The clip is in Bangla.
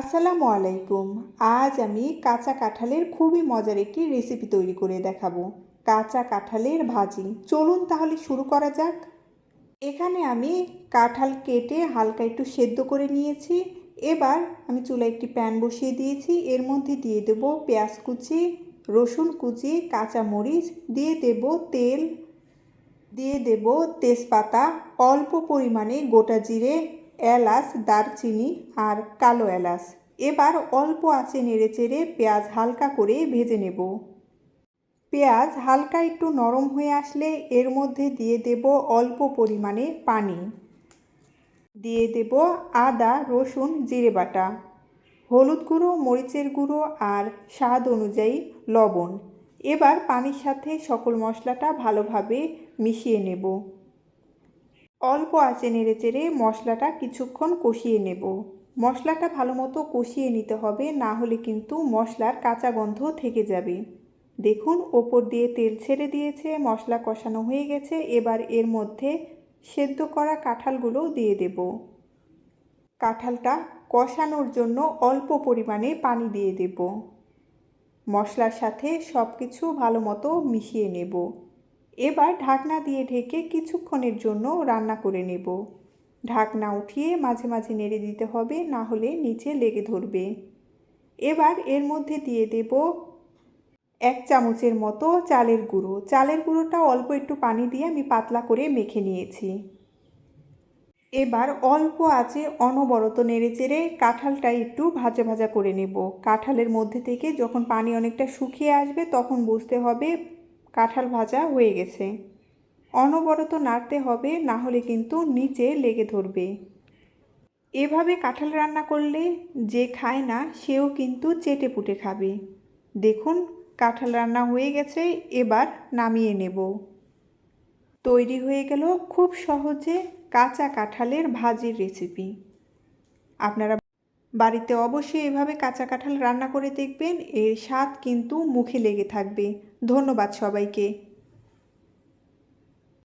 আসসালামু আলাইকুম। আজ আমি কাঁচা কাঁঠালের খুবই মজার একটি রেসিপি তৈরি করে দেখাবো। কাঁচা কাঁঠালের ভাজি। চলুন তাহলে শুরু করা যাক। এখানে আমি কাঁঠাল কেটে হালকা একটু সেদ্ধ করে নিয়েছি। এবার আমি চুলায় একটি প্যান বসিয়ে দিয়েছি। এর মধ্যে দিয়ে দেব পেঁয়াজ কুচি, রসুন কুচি কাঁচা মরিচ দিয়ে দেব তেল, দিয়ে দেব তেজপাতা, অল্প পরিমাণে গোটা জিরে এলাচ, দারচিনি আর কালো এলাচ। এবার অল্প আঁচে নেড়ে চেড়ে পেঁয়াজ হালকা করে ভেজে নেব। পেঁয়াজ হালকা একটু নরম হয়ে আসলে এর মধ্যে দিয়ে দেব অল্প পরিমাণে পানি। দিয়ে দেব আদা, রসুন, জিরে বাটা, হলুদ গুঁড়ো, মরিচের গুঁড়ো আর স্বাদ অনুযায়ী লবণ। এবার পানির সাথে সকল মশলাটা ভালোভাবে মিশিয়ে নেব। অল্প আঁচে নেড়ে চেড়ে মশলাটা কিছুক্ষণ কষিয়ে নেব। মশলাটা ভালো মতো কষিয়ে নিতে হবে, না হলে কিন্তু মশলার কাঁচা গন্ধ থেকে যাবে। দেখুন, ওপর দিয়ে তেল ছেড়ে দিয়েছে, মশলা কষানো হয়ে গেছে, এবার এর মধ্যে সেদ্ধ করা কাঁঠালগুলো দিয়ে দেব। কাঁঠালটা কষানোর জন্য অল্প পরিমাণে পানি দিয়ে দেব। মশলার সাথে সব কিছু ভালো মতো মিশিয়ে নেব। এবার ঢাকনা দিয়ে ঢেকে কিছুক্ষণের জন্য রান্না করে নেব। ঢাকনা উঠিয়ে মাঝে মাঝে নেড়ে দিতে হবে, না হলে নিচে লেগে ধরবে। এবার এর মধ্যে দিয়ে দেব এক চামচের মতো চালের গুঁড়ো। চালের গুঁড়োটা অল্প একটু পানি দিয়ে আমি পাতলা করে মেখে নিয়েছি। এবার অল্প আছে অনবরত নেড়ে চেড়ে কাঁঠালটা একটু ভাজা ভাজা করে নেব। কাঁঠালের মধ্যে থেকে যখন পানি অনেকটা শুকিয়ে আসবে, তখন বুঝতে হবে কাঁঠাল ভাজা হয়ে গেছে। অনবরত নাড়তে হবে, না হলে কিন্তু নিচে লেগে ধরবে। এভাবে কাঁঠাল রান্না করলে যে খায় না, সেও কিন্তু চেটে পুটে খাবে। দেখুন, কাঁঠাল রান্না হয়ে গেছে, এবার নামিয়ে নেব। তৈরি হয়ে গেল খুব সহজে কাঁচা কাঁঠালের ভাজির রেসিপি আপনারা বাড়িতে অবশ্যই এভাবে কাঁচা কাঁঠাল রান্না করে দেখবেন, এর স্বাদ কিন্তু মুখে লেগে থাকবে। ধন্যবাদ সবাইকে।